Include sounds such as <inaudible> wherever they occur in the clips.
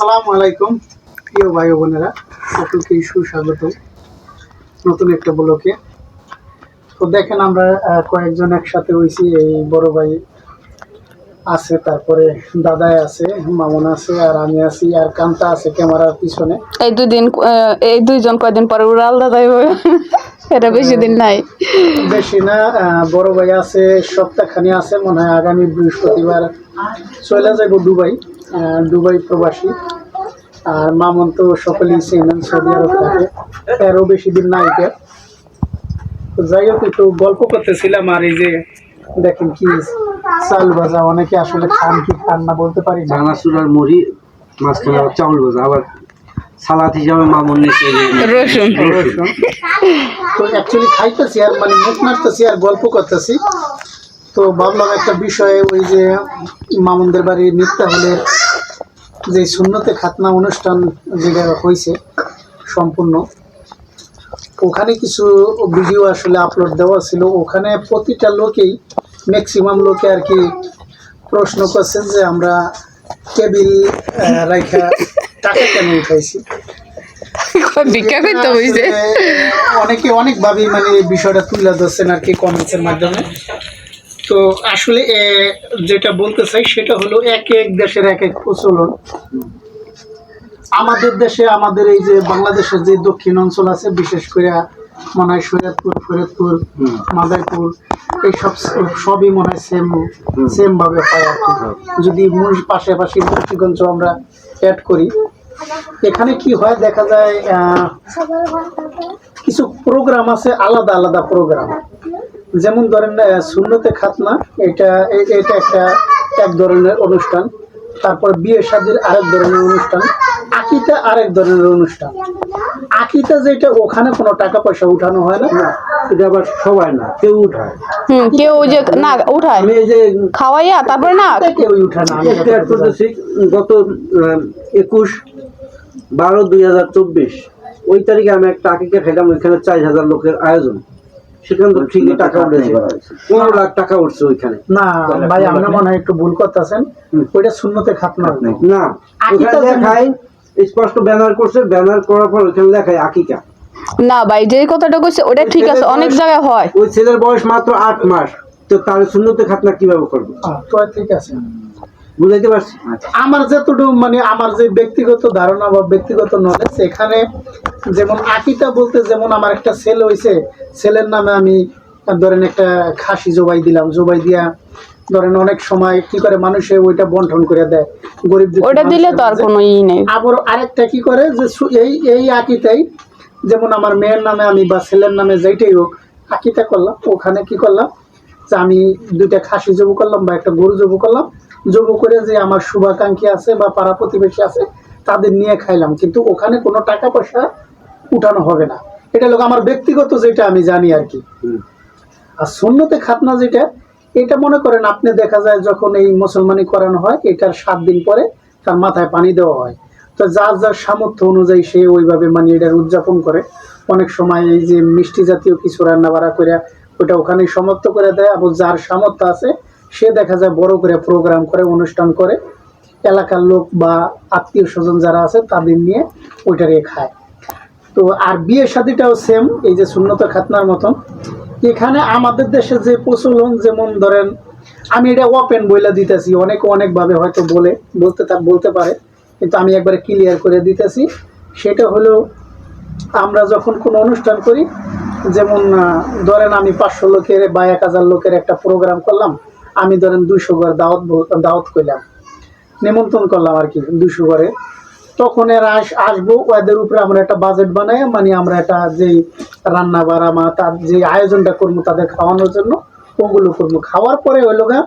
আসসালামু আলাইকুম প্রিয় ভাই বোনেরা। সকলকে সুস্বাগত নতুন একটা ব্লকে তো দেখেন আমরা কয়েকজন একসাথে হয়েছি এই বড় ভাই আছে তারপরে দাদাই আছে মামুন আছে আর আমি আছি আর কান্তা আছে ক্যামেরার পিছনে। এই দুই দিন এই দুইজন কয়দিন পরে ওরা আলাদা যাইব এটা বেশি দিন নাই। বেশি না বড় ভাই আছে সপ্তাহখানি আছে মনে হয় আগামী বৃহস্পতিবার চলে যাব দুবাই। দুবাই প্রবাসী। আর মামুন তো সকলেই চেনেন সৌদি আরব থাকে। এরও বেশি দিন নাই। তো যাই হোক একটু গল্প করতেছিলাম আর এই যে দেখেন কি চাল ভাজা অনেকে আসলে খান কি খান না বলতে পারি না। চানাচুর আর মুড়ি মাঝখানে আবার চাউল ভাজা আবার সালাদ হিসাবে মামুন নিচে রসুন। তো অ্যাকচুয়ালি খাইতেছি আর মানে মুখ নাড়তেছি আর গল্প করতেছি। তো ভাবলাম একটা বিষয়ে ওই যে মামুনদের বাড়ি মিথ্যা হলে যে শূন্যতে খাতনা অনুষ্ঠান যেটা হয়েছে সম্পূর্ণ ওখানে কিছু ভিডিও আসলে আপলোড দেওয়া ছিল। ওখানে প্রতিটা লোকেই ম্যাক্সিমাম লোকে আর কি প্রশ্ন করছেন যে আমরা টেবিল রাইখা টাকা কেন উঠাইছি? অনেকে অনেকভাবেই মানে বিষয়টা তুলে ধরছেন আর কি কমেন্টসের মাধ্যমে। তো আসলে যেটা বলতে চাই সেটা হলো এক এক দেশের এক এক প্রচলন। আমাদের দেশে আমাদের এই যে বাংলাদেশের যে দক্ষিণ অঞ্চল আছে বিশেষ করে মনে হয় সৈয়দপুর ফরিদপুর। মাদারীপুর এইসব সবই মনে হয় সেম সেম ভাবে হয় আর কি। যদি পাশাপাশি মুন্সিগঞ্জ আমরা অ্যাড করি। এখানে কি হয় দেখা যায় কিছু প্রোগ্রাম আছে আলাদা আলাদা প্রোগ্রাম যেমন ধরেন শূন্যতে খাতনা এটা এটা একটা এক ধরনের অনুষ্ঠান। তারপর বিয়ে শাদির আরেক ধরনের অনুষ্ঠান। আকিতা আরেক ধরনের অনুষ্ঠান। আকিতা যেটা ওখানে কোনো টাকা পয়সা উঠানো হয় না। এটা আবার সবাই না কেউ উঠায়। হুম কেউ ওই যে না উঠায়। আমি এই যে খাওয়াইয়া তারপরে না। কেউ উঠায় না আমি একটা অ্যাড করতেছি গত একুশ বারো দুই হাজার চব্বিশ ওই তারিখে আমি একটা আকিকা খেলাম ওইখানে চার হাজার লোকের আয়োজন। সেখানে তো ঠিকই টাকা উঠেছে। পনেরো লাখ টাকা উঠছে ওইখানে। না ভাই আপনার মনে হয় একটু ভুল করতেছেন। ওইটা শূন্যতে খাতনা না। আকিকা দেখায় স্পষ্ট ব্যানার করছে ব্যানার করার পর ওইখানে লেখায় আকিকা। না ভাই যে কথাটা কইছে ওটা ঠিক আছে অনেক জায়গায় হয়। ওই ছেলের বয়স মাত্র আট মাস। তো তার শূন্যতে খাতনা কীভাবে করব? তো ঠিক আছে। বুঝাইতে পারছি? আমার যতটুকু মানে আমার যে ব্যক্তিগত ধারণা বা ব্যক্তিগত নলেজ এখানে যেমন আকিতা বলতে যেমন আমার একটা ছেলে হয়েছে ছেলের নামে আমি ধরেন একটা খাসি জবাই দিলাম জবাই দিয়া ধরেন অনেক সময় কি করে মানুষে ওইটা বন্টন করে দেয়। গরিব ওটা দিলে তো আর কোনো ই নেই। আবার আরেকটা কি করে যে এই এই আকিতাই যেমন আমার মেয়ের নামে আমি বা ছেলের নামে যেইটাই হোক আকিতা করলাম ওখানে কি করলাম যে আমি দুইটা খাসি জবু করলাম বা একটা গরু জবু করলাম জবু করে যে আমার শুভাকাঙ্ক্ষী আছে বা পাড়া প্রতিবেশী আছে তাদের নিয়ে খাইলাম। কিন্তু ওখানে কোনো টাকা পয়সা উঠানো হবে না। এটা লোক আমার ব্যক্তিগত যেটা আমি জানি আর কি। আর শূন্যতে খাতনা যেটা এটা মনে করেন আপনি দেখা যায় যখন এই মুসলমানি করানো হয় এটার সাত দিন পরে তার মাথায় পানি দেওয়া হয়। তো যার যার সামর্থ্য অনুযায়ী সে ওইভাবে মানে এটা উদযাপন করে। অনেক সময় এই যে মিষ্টি জাতীয় কিছু রান্না বাড়া করে ওটা ওখানে সমাপ্ত করে দেয়। এবং যার সামর্থ্য আছে সে দেখা যায় বড় করে প্রোগ্রাম করে, অনুষ্ঠান করে। এলাকার লোক বা আত্মীয় স্বজন যারা আছে তাদের নিয়ে ওইটারে খায়। তো আর বিয়ে শাদিটাও সেম এই যে শূন্যত খাতনার মতন। এখানে আমাদের দেশে যে প্রচলন, যেমন ধরেন, আমি এটা ওপেন বইলা দিতেছি, অনেকে অনেকভাবে হয়তো বলে, বলতে তা বলতে পারে, কিন্তু আমি একবারে ক্লিয়ার করে দিতেছি। সেটা হলো, আমরা যখন কোনো অনুষ্ঠান করি, যেমন ধরেন আমি পাঁচশো লোকের বা এক হাজার লোকের একটা প্রোগ্রাম করলাম আমি ধরেন দুইশো ঘর দাওয়াত দাওয়াত করলাম। নিমন্ত্রণ করলাম আর কি দুশো ঘরে। তখন এরা আস আসব ওদের উপরে আমরা একটা বাজেট বানাই মানে আমরা একটা যেই রান্না বাড়া মা তার যে আয়োজনটা করব তাদের খাওয়ানোর জন্য ওগুলো করব। খাওয়ার পরে হইল গা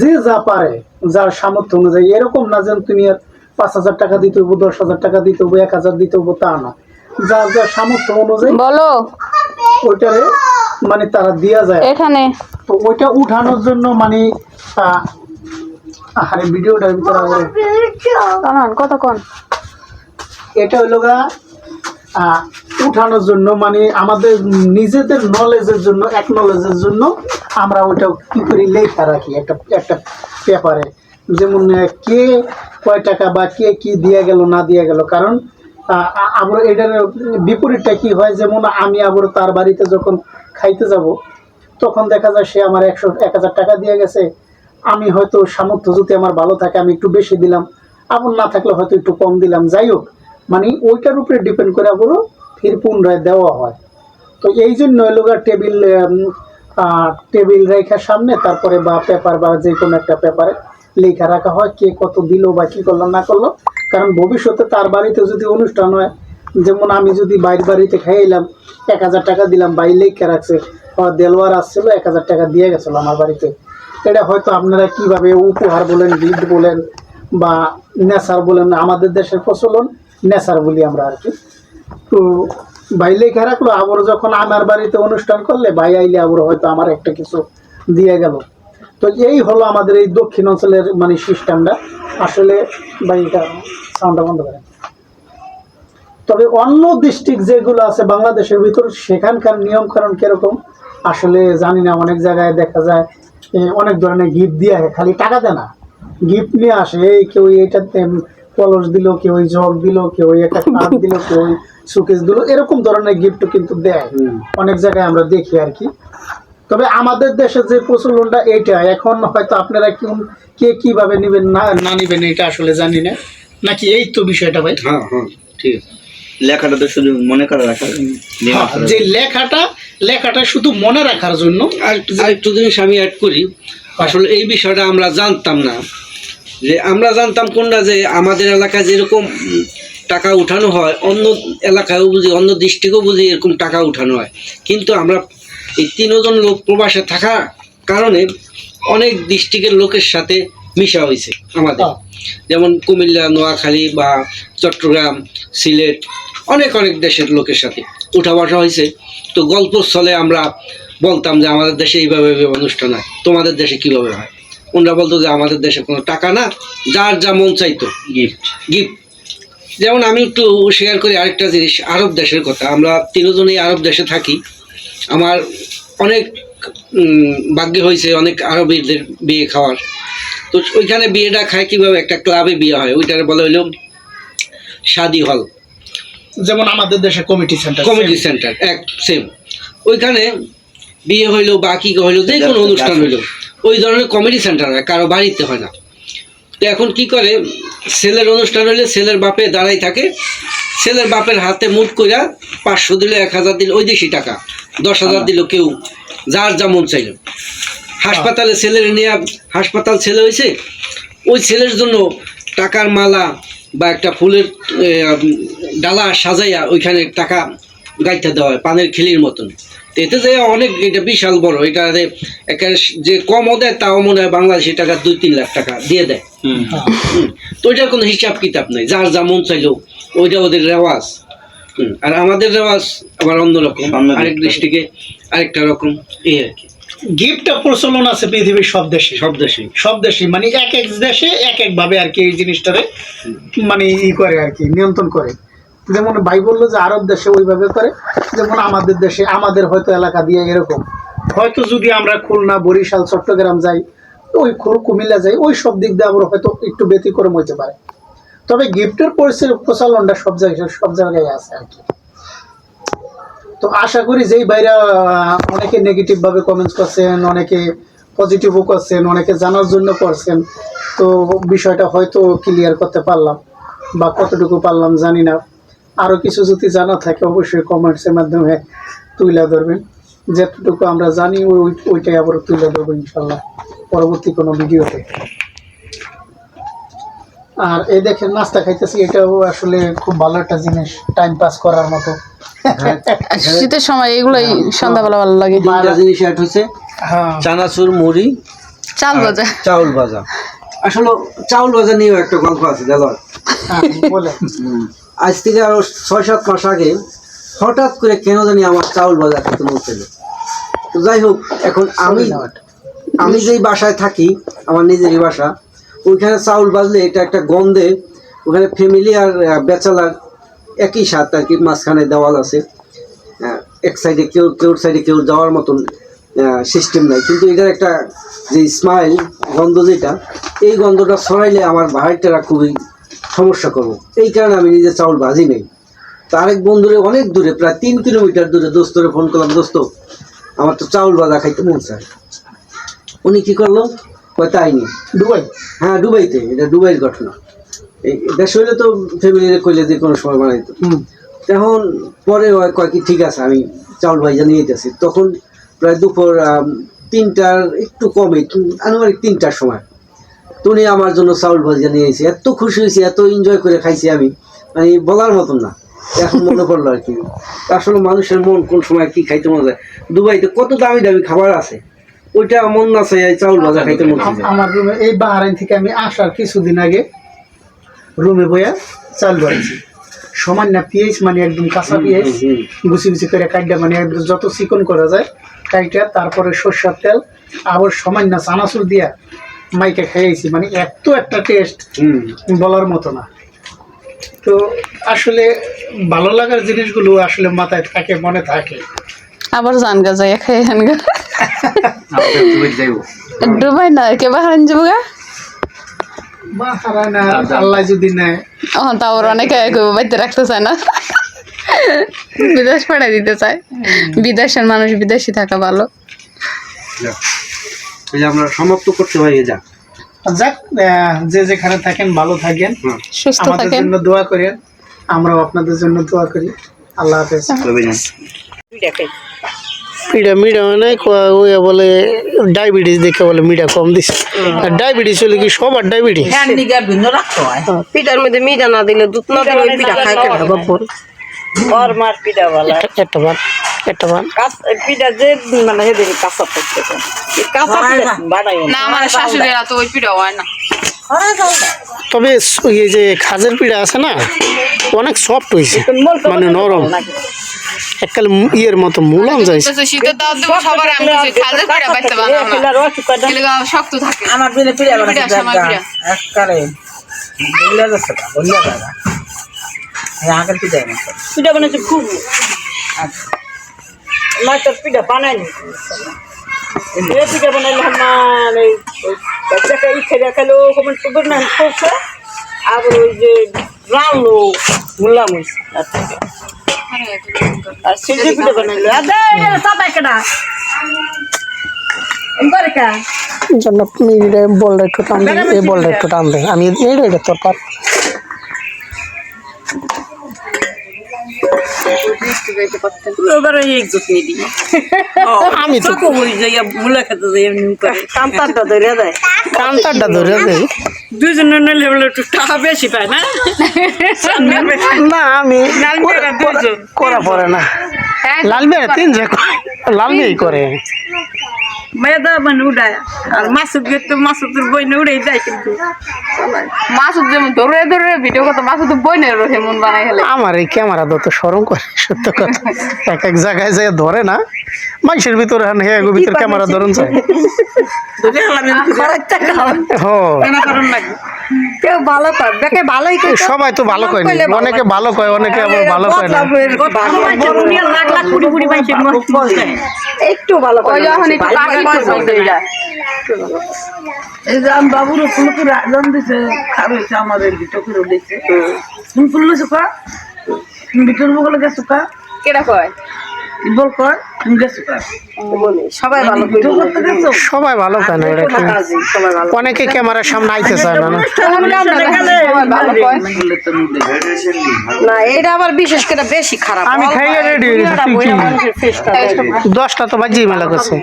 যে যা পারে যার সামর্থ্য অনুযায়ী। এরকম না যেন তুমি আর পাঁচ হাজার টাকা দিতে হব দশ হাজার টাকা দিতে হব এক হাজার দিতে হব তা না। যার যার সামর্থ্য অনুযায়ী বলো। ওইটারে মানে তারা দেওয়া যায়। এখানে। তো ওইটা উঠানোর জন্য মানে আরে ভিডিওটার ভিতরে কারণ কতক্ষণ? এটা হলো গা উঠানোর জন্য মানে আমাদের নিজেদের নলেজের জন্য এক নলেজের জন্য আমরা ওইটা কি করি লেখা রাখি একটা একটা পেপারে। যেমন কে কয় টাকা বা কে কি দিয়ে গেল না দিয়ে গেল। কারণ আহ, আ- আবার এটার বিপরীতটা কি হয়? যেমন আমি আবার তার বাড়িতে যখন খাইতে যাব, তখন দেখা যায় সে আমার একশো, এক হাজার টাকা দিয়ে গেছে। আমি হয়তো সামর্থ্য যদি আমার ভালো থাকে, আমি একটু বেশি দিলাম। আবার না থাকলে হয়তো একটু কম দিলাম। যাই হোক মানে ওইটার উপরে ডিপেন্ড করে আবারও ফির পুনরায় দেওয়া হয়। তো এই জন্য লোকের টেবিল টেবিল রেখার সামনে, তারপরে বা পেপার বা যে কোনো একটা পেপারে লেখা রাখা হয়, কে কত দিল বা কি করল, না করল। কারণ ভবিষ্যতে তার বাড়িতে যদি অনুষ্ঠান হয় যেমন আমি যদি বাইরের বাড়িতে খাইলাম, এক হাজার টাকা দিলাম বাই লেখা রাখছে দেলোয়ার আসছিল, এক হাজার টাকা দিয়ে গেছিল আমার বাড়িতে। এটা হয়তো আপনারা কীভাবে উপহার বলেন গিফট বলেন, বা নেশার বলেন, আমাদের দেশের প্রচলন, নেশার বলি আমরা আর কি। তো ভাই লেখা রাখল, আবার যখন আমার বাড়িতে অনুষ্ঠান করলে, ভাই আইলে আবার হয়তো আমার একটা কিছু দিয়ে গেল। তো এই হলো আমাদের এই দক্ষিণ অঞ্চলের মানে সিস্টেমটা। আসলে ভাই, এটা সাউন্ডটা বন্ধ করেন। তবে অন্য ডিস্ট্রিক্ট যেগুলো আছে বাংলাদেশের ভিতর সেখানকার নিয়ম কারণ কীরকম? আসলে জানি না অনেক জায়গায় দেখা যায় অনেক ধরনের গিফট দিয়ে আসে, খালি টাকা দেয় না। গিফট নিয়ে আসে এই কেউ উম, কলস দিল কেউ জগ দিল কেউ একটা কাপ <laughs> দিল কেউ সুকেস দিল এরকম ধরনের গিফটও কিন্তু দেয়। অনেক জায়গায় আমরা দেখি আর কি। তবে আমাদের দেশে যে প্রচলনটা এইটা এখন হয়তো আপনারা কি কে কীভাবে নেবেন না না নেবেন এটা আসলে জানি না। নাকি এই তো বিষয়টা ভাই? হ্যাঁ হ্যাঁ ঠিক আছে। লেখাটা তো শুধু মনে করে রাখা হ্যাঁ, যে লেখাটা লেখাটা শুধু মনে রাখার জন্য। আর আরেকটু জিনিস আমি অ্যাড করি। আসলে এই বিষয়টা আমরা জানতাম না। যে আমরা জানতাম কোনটা যে আমাদের এলাকায় যেরকম টাকা উঠানো হয় অন্য এলাকায়ও বুঝি অন্য ডিস্ট্রিক্টও বুঝি এরকম টাকা উঠানো হয়। কিন্তু আমরা এই তিনজন লোক প্রবাসে থাকার কারণে অনেক ডিস্ট্রিক্টের লোকের সাথে মিশা হয়েছে আমাদের। হ্যাঁ। যেমন কুমিল্লা নোয়াখালী বা চট্টগ্রাম সিলেট অনেক অনেক দেশের লোকের সাথে উঠা বসা হয়েছে। তো গল্পস্থলে আমরা বলতাম যে আমাদের দেশে এইভাবে অনুষ্ঠান হয়, তোমাদের দেশে কীভাবে হয়? ওনারা বলতো যে আমাদের দেশে কোনো টাকা না, যার যা মন চাইতো গিফট গিফট যেমন আমি একটু শেয়ার করি আরেকটা জিনিস, আরব দেশের কথা। আমরা তিনজনেই আরব দেশে থাকি। আমার অনেক ভাগ্য হয়েছে অনেক আরবিদের বিয়ে খাওয়ার। তো ওইখানে বিয়েটা খায় কীভাবে? একটা ক্লাবে বিয়ে হয়, ওইটারে বলা হলো শাদি হল। যেমন আমাদের দেশে কমিটি সেন্টার কমিটি সেন্টার এক সেম ওইখানে বিয়ে হইল বা কি হইল যে কোনো অনুষ্ঠান হইল ওই ধরনের কমিটি সেন্টার হয় কারও বাড়িতে হয় না। তো এখন কি করে ছেলের অনুষ্ঠান হইলে ছেলের বাপে দাঁড়াই থাকে ছেলের বাপের হাতে মুঠ কইরা পাঁচশো দিল এক হাজার দিল ওই দেশি টাকা দশ হাজার দিল কেউ যার যেমন চাইল। হাসপাতালে ছেলের নিয়ে হাসপাতাল ছেলে হয়েছে ওই ছেলের জন্য টাকার মালা বা একটা ফুলের ডালা সাজাইয়া ওইখানে টাকা গাইতে দেওয়া হয় পানের খিলির মতন। তো এতে যে অনেক এটা বিশাল বড় এটা একটা যে কমও দেয় তাও মনে হয় বাংলাদেশি টাকা দুই তিন লাখ টাকা দিয়ে দেয়। তো ওইটার কোনো হিসাব কিতাব নেই যার যা মন চাইলো ওইটা ওদের রেওয়াজ। আর আমাদের রেওয়াজ আবার অন্যরকম অন্য আরেক দৃষ্টিকে আরেকটা রকম এই আর কি। গিফটটা প্রচলন আছে পৃথিবীর সব দেশে। সব দেশে। সব দেশে মানে এক এক দেশে এক এক ভাবে আর কি এই জিনিসটারে মানে ই করে আর কি নিয়ন্ত্রণ করে। যেমন ভাই বলল যে আরব দেশে ওইভাবে করে যেমন আমাদের দেশে আমাদের হয়তো এলাকা দিয়ে এরকম। হয়তো যদি আমরা খুলনা বরিশাল চট্টগ্রাম যাই ওই খুল কুমিল্লা যাই ওই সব দিক দিয়ে আবার হয়তো একটু ব্যতিক্রম হইতে পারে। তবে গিফটের প্রচলনটা সব জায়গায় সব জায়গায় আছে আর কি। তো আশা করি যেই বাইরে অনেকে নেগেটিভ ভাবে কমেন্টস করছেন, অনেকে পজিটিভও করছেন, অনেকে জানার জন্য করছেন, তো বিষয়টা হয়তো ক্লিয়ার করতে পারলাম বা কতটুকু পারলাম জানি না। আরও কিছু যদি জানা থাকে, অবশ্যই কমেন্টসের মাধ্যমে তুলে ধরবেন। যতটুকু আমরা জানি, ওই ওই- ওইটাই আবার তুলে ধরবো ইনশাল্লাহ পরবর্তী কোনো ভিডিওতে। আর এই দেখেন, নাস্তা খাইতেছি, এটাও আসলে খুব ভালো একটা জিনিস টাইম পাস করার মতো। শীতের সময় এগুলোই সন্ধ্যাবেলা ভালো লাগে। তিনটা জিনিস অ্যাড হচ্ছে হ্যাঁ। চানাচুর মুড়ি চাল বাজা চাউল ভাজা। আসলে চাউল ভাজা নিয়েও একটা গল্প আছে জানো হ্যাঁ, বলে। আজ থেকে আরও ছয় সাত মাস আগে হঠাৎ করে কেন জানি আমার চাউল ভাজা খেতে মন ছিল তো যাই হোক এখন আমি আমি যেই বাসায় থাকি আমার নিজেরই বাসা ওইখানে চাউল বাজলে এটা একটা গন্ধে ওখানে ফ্যামিলি আর ব্যাচেলার একই স্বাদ আর কি মাঝখানে দেওয়াল আছে। আহ, এক সাইডে কেউ কেউ সাইডে কেউ যাওয়ার মতন সিস্টেম নাই। কিন্তু এটার একটা যে স্মাইল গন্ধ যেটা এই গন্ধটা ছড়াইলে আমার ভাইটারা খুবই সমস্যা করব। এই কারণে আমি নিজে চাউল ভাজি নেই। তো আরেক বন্ধুরে অনেক দূরে প্রায় তিন কিলোমিটার দূরে দোস্তরে ফোন করলাম দোস্ত আমার তো চাউল ভাজা খাইতে মন চায়। উনি কী করল? তাই নি। দুবাই? হ্যাঁ দুবাইতে। এটা দুবাইয়ের ঘটনা। দেশ হইলে তো ফ্যামিলির কইলে যে কোনো সময় বানাইতো। তখন পরে কয় কি ঠিক আছে আমি চাউল ভাইজা নিয়ে যেতেছি তখন প্রায় দুপুর তিনটার একটু কমে আনুমানিক তিনটার সময়। তো উনি আমার জন্য চাউল ভাজা নিয়ে এত খুশি হয়েছি এত এনজয় করে খাইছি আমি। মানে বলার মতন না। এখন মনে পড়ল আর কি। আসলে মানুষের মন কোন সময় কি খাইতে মনে যায়। দুবাইতে কত দামি দামি খাবার আছে। ওইটা মন না চাই চাউল ভাজা খাইতে মন আম- আমার রুমে এই বাহারাইন থেকে আমি আসার কিছুদিন আগে রুমে বইয়া চাল বাড়ছি সমান না পিএইচ মানে একদম কাঁচা পিএইচ। গুছি গুছি করে কাইটা মানে একদম যত চিকন করা যায় কাইটা তারপরে সর্ষার তেল আবার সমান না চানাচুর দিয়া মাইকে খাইয়েছি মানে এত একটা টেস্ট হুম। বলার মতো না। তো আসলে ভালো লাগার জিনিসগুলো আসলে মাথায় থাকে মনে থাকে। আবার জান গা যাই খাই হান গা। <laughs> ডুবাই না কে বাহারান যাব গা। বা হারায় না আল্লাহ যদি নেয়। ও তাও অনেকে বাইতে রাখতে চায় না। বিদেশ পাঠাই দিতে চায়। বিদেশের মানুষ বিদেশি থাকা ভালো। এই যে আমরা সমাপ্ত করতে পারি যা। যাক আহ, যে যেখানে থাকেন ভালো থাকেন। সুস্থ থাকেন। জন্য দোয়া করেন। আমরাও আপনাদের জন্য দোয়া করি। আল্লাহ হাফেজ। মিডা মিডা মানে ওই বলে ডায়াবেটিস দেখে বলে মিডা কম দিছে। আর ডায়াবেটিস হলে কি সবার ডায়াবেটিস? পিঠার মধ্যে মিঠা না দিলে দুধ না দিলে ওই পিঠা খায় কেন গব্বর ওর মার পিঠা বলা। একটা বার একটা বার পিঠা যে মানে সেদিন কাঁচা থাকতেছে কাঁচা বানাই না আমার শাশুড়িরা তো ওই পিঠা হয় না। তবে এই যে খাজের পিঠা আছে না অনেক সফট হয়েছে মানে নরম। এককাল ইয়ের মতো মুলাম যাইছে। শীতের দাওয়াত দেবো সবার আমি বলছি, খাজের পিঠা বাইতে বানাবো শক্ত থাকে। আমার পিঠা। বললে যাচ্ছে না বললে যাবে আগের পিঠা পিঠা খুব। তোর পিঠা বানায়নি পিঠা বানাইলে আমার এই বাচ্চাকে ই খেলে খেলো কমেন্ট করবে না করছে আবার ওই যে রানলো মুল্লা মুস আর সিদ্ধি পিঠা বানাইলো আদে সাদা কেডা এবারে কা জন্য বলটা একটু টান দে এই বলটা একটু টান দে আমি এটা তোর পার এবারে একজোট নিয়ে দিই আমি তো ওই যাইয়া মুলা খেতে যাই এমনি করে কান্তারটা ধরে দেয় কান্তারটা ধরে নিলে বলে একটু টাকা বেশি পায় না না আমি লাল মেয়েরা করা পড়ে না লাল মেয়ে তিন যে লাল মেয়েই করে মেয়েদা মানে উড়ায়। আর মাসুদ তো মাসুদের না যায় কিন্তু। মাসুদ যেমন ধরে ধরে ভিডিও করতে মাসুদ বইনের রহে মন বানাই হেলে আমার এই ক্যামেরা তো সরম করে সত্য কথা। এক এক জায়গায় যায় ধরে না মানুষের ভিতরে হান ভিতরে ক্যামেরা ধরুন চাই কেউ ভালো কয় দেখে ভালোই সবাই তো ভালো কয় অনেকে ভালো কয় অনেকে আবার ভালো কয় না। একটু ভালো যখন একটু এই যে আমি বাবুর ফুলকে রাজন দিছে খার হয়েছে আমাদের ভিতর করে উঠেছে তুমি ফুল সুকা? ভিতর বগলে গেছো কা কেটা কয়? বল কর সবাই ভালো ভিডিও সবাই ভালো কয় না এটা কি। সবাই ভালো অনেকে ক্যামেরার সামনে আইতে চায় না এটা আবার বিশেষ করে বেশি খারাপ। আমি খাইয়ে রেডি দশটা তো বাজিয়ে মেলা করছে।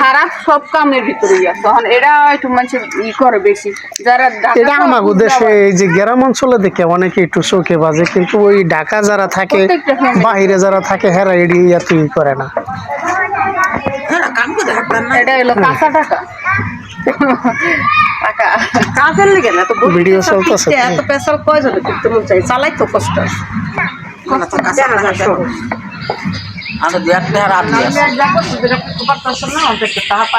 খারাপ সব কামের ভিতরে আছে। তখন এরা একটু মানুষ ই করে বেশি। যারা এটা আমাকে দেশে এই যে গ্রাম অঞ্চলে দেখে অনেকে একটু চোখে বাজে কিন্তু ওই ঢাকা যারা থাকে বাহিরে যারা থাকে হেরা এডি এত ই করে না। এটা হলো কাঁচা টাকা টাকা। কাজের লেগে না তো ভিডিও চলতেছে এত পেশাল কয়জন করতে মন চাই চালাই তো কষ্ট। আমি দু অন্তত টাকা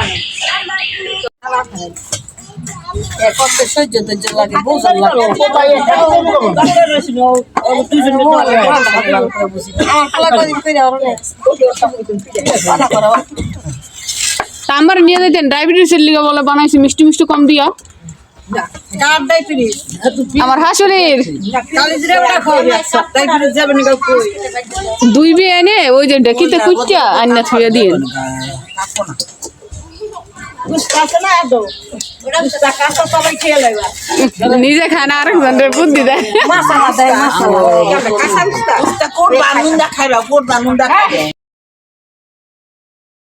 আমার নিয়ে যেতেন, ডায়াবেটিসের লিগে বলে বানাইছি, মিষ্টি মিষ্টি কম দিয়া আমার হাসুরির। দুই বিয়ে এনে ওই যে ডেকিতে কুচ্চা আন্না থুয়ে দিয়ে। নিজে খানা আরেকজনের বুদ্ধি দেয়। খাইবে